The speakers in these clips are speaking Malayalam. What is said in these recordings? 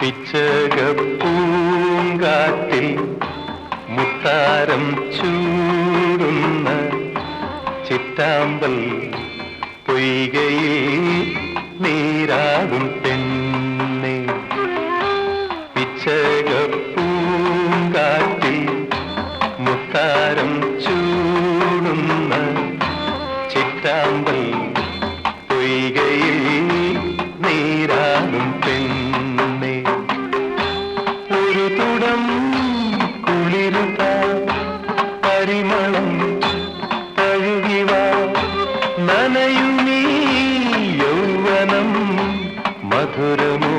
പിച്ചകപ്പൂങ്കാറ്റിൽ മുത്താരം ചൂടുന്ന ചിറ്റാമ്പൽ പൊയ്കയിൽ നീരാകും പെണ്ണെ മധുരമോ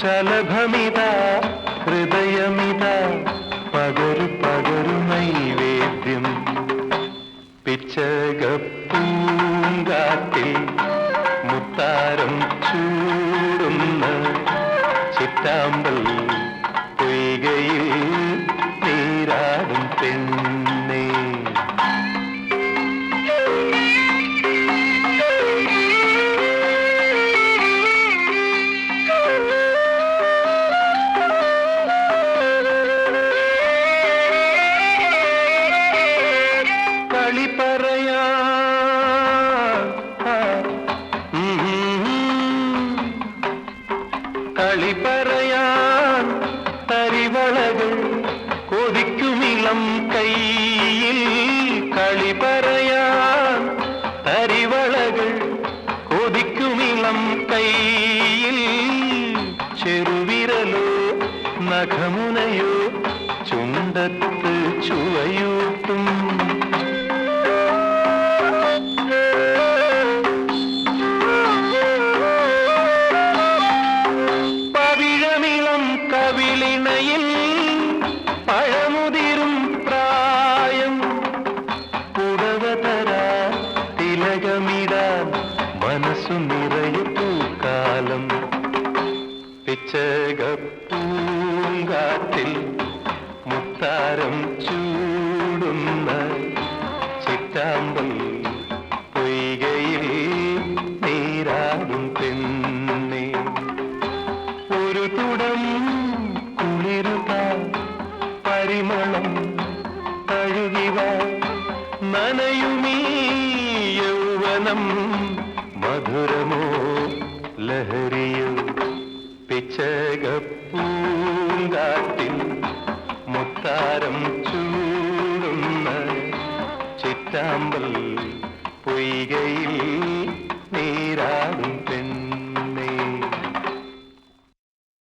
ശലഭമിത ഹൃദയമിത പകരു പകരു നൈവേദ്യം. പിച്ചകപ്പൂങ്കാറ്റിൽ മുത്താരം ചൂടുന്ന ചിറ്റാമ്പൽ പൊയ്കയിൽ നീരാടും പെണ്ണേ കളി പറയാൻ തരിവളകൾ കൊതിക്കുമിളം കയ്യിൽ കളി പറയാൻ തരിവളകൾ കൊതിക്കുമിളം കയ്യിൽ ചെറുവിരലോ നഖമുനയോ ചുണ്ടത്ത് കവിളിണയിൽ പഴമുതിരും പ്രായം. പുടവതര തിലകമിടാൻ മനസ്സു നിറയെ പൂക്കാലം. പിച്ചകപ്പൂങ്കാറ്റിൽ മുത്താരം ചൂടുന്ന യൗവനം മധുരമോ ലഹരിയോ പിച്ചകപ്പൂങ്കാറ്റിൽ മുത്താരം ചൂടുന്ന ചിറ്റാമ്പൽ പൊയ്കയിൽ